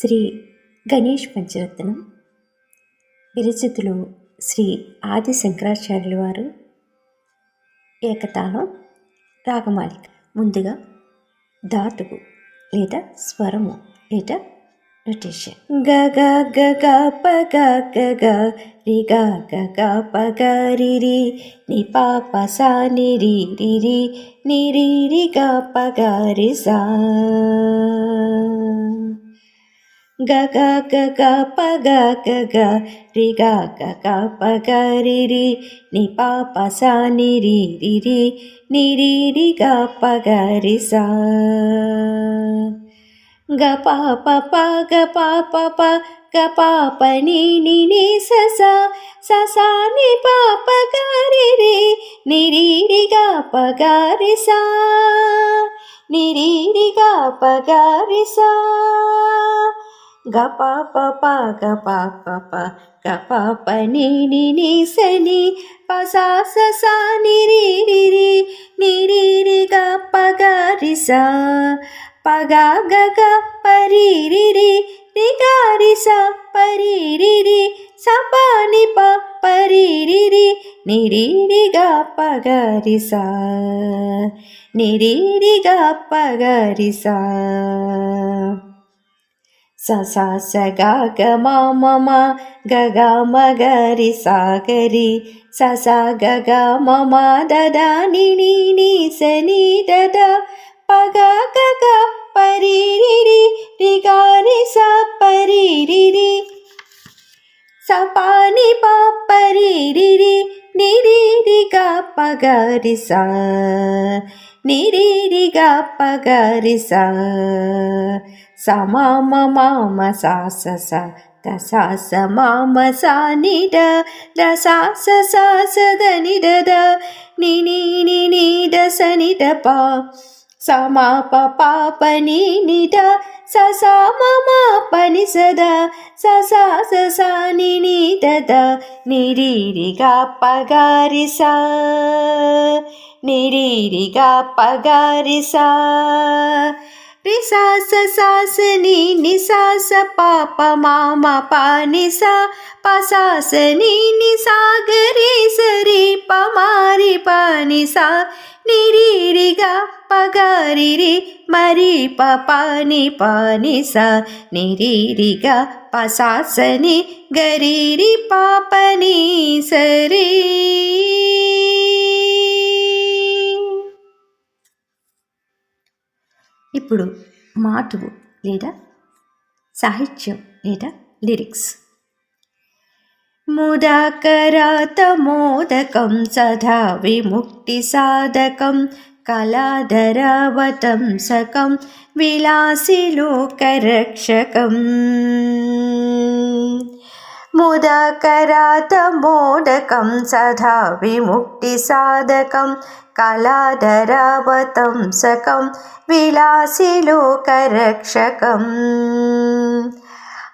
శ్రీ గణేష్ పంచరత్నం. విరచితులు శ్రీ ఆది శంకరాచార్యుల వారు. ఏకతాళం రాగమాలిక. ముందుగా ధాతువు లేదా స్వరము లేదా నొటేషన్. గ గ గ గ ప గ గ గ రి గ గ గ ప గ రి రి ని ప ప స ని రి రి రి ని రి రి గ ప గ రి సా. గ గ గ గ రి గ గ గ రి రి ని ప ప స ని రి రి రి ని రి రి గ ప రి సా గ ప ప ప గ ప ప గ ప ని ని ని స స స ని ప గ రి రి ని రి రి గ ప గ రి సా ని రి రి గ ప గ రి సా గప ప ప ప గ ప ప ప గ ప ప ని ని ని స ని రి రి రి ని రి గ ప గ రి సా ప గ గ గ ప రి రి రి రి గ రి రి రి రి ని ప ప రి రి రి రి రి గ సా ని రి రి గ సా స స స గ గ మ మ మ గ గ మ స స గ గ మ ని ని ని స ని ద ద గ గ స ప రి రి రి స ప ని సా నిరీరిగా రి రి గ సాస గ మామ సా నిడ మ సాస ద స స మ మ స ని ద ద ని ని ని ని ని ద స ని ని ని ద మమ పని సదా మ ససా నిని స నిరీరిగా స నిరీరిగా స రిసాస సాసని నిసాస పాప మామ పానిస పసాసని నిసాగరే గ పమారి పానిస రి స. మరి పపాని పానిస గ పసాసని గ పాపని సరే. ఇప్పుడు మాటువు లేదా సాహిత్యం లేదా లిరిక్స్ ముదాకరాతమోదకం సదా విముక్తి సాధకం కళాధరవతంసకం విలాసిలోకరక్షకం ముదకరాతమోదకం సదా कलाधरावतंसकं विलासिलोकरक्षकम्।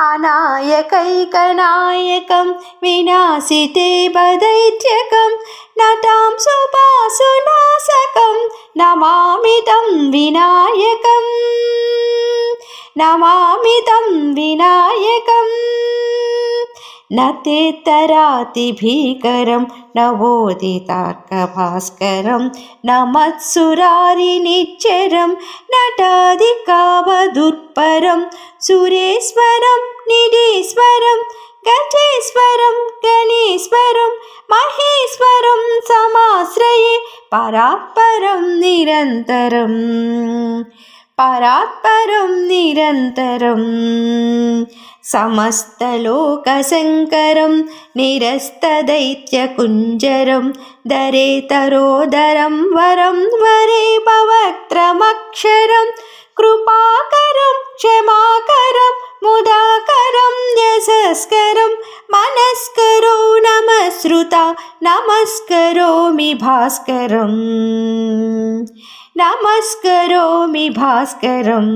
अनायकैकनायकं विनाशिते वदैत्यकं नतां सुभासुनाशकं नमामितं विनायकं नमामितं विनायकम्। न तेतरातिभीकरं नवोदितार्कभास्करं न मत्सुरारिनिच्चरं नटाधिकावदुपरं सुरेश्वरं निडीश्वरं गजेश्वरं गणेश्वरं महेश्वरं समाश्रये परात्परं निरन्तरम् परात्परं निरन्तरम् समस्तलोकशङ्करं निरस्तदैत्यकुञ्जरं दरे तरोदरं वरं वरे पवक्त्रमक्षरं कृपाकरं क्षमाकरं मुदाकरं यशस्करं मनस्करो नमस्रुता नमस्करोमि भास्करम् नमस्करोमि भास्करम्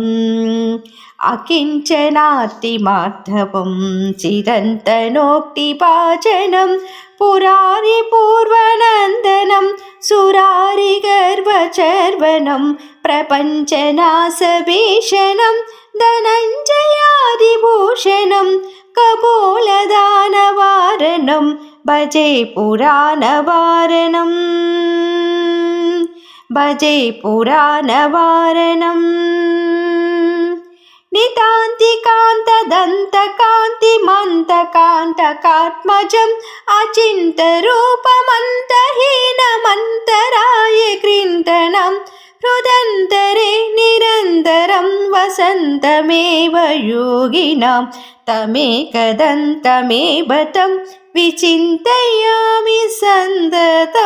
किञ्चनातिमाधवं चिदन्तनोक्तिपाचनं पुरारिपूर्वनन्दनं सुरारिगर्वचर्वनं प्रपञ्चनासभीषणं धनञ्जयादिभूषणं कपोलदानवारणं भजे पुराणवारणम्। भजे पुराणवारणम्। कान्तकान्तदन्तकान्तिमन्तकान्तकात्मजम् अचिन्तरूपमन्तहीनमन्तराय कृनं हृदन्तरे निरन्तरं वसन्तमेव योगिनां तमेकदन्तमेव तं विचिन्तयामि सन्ततम्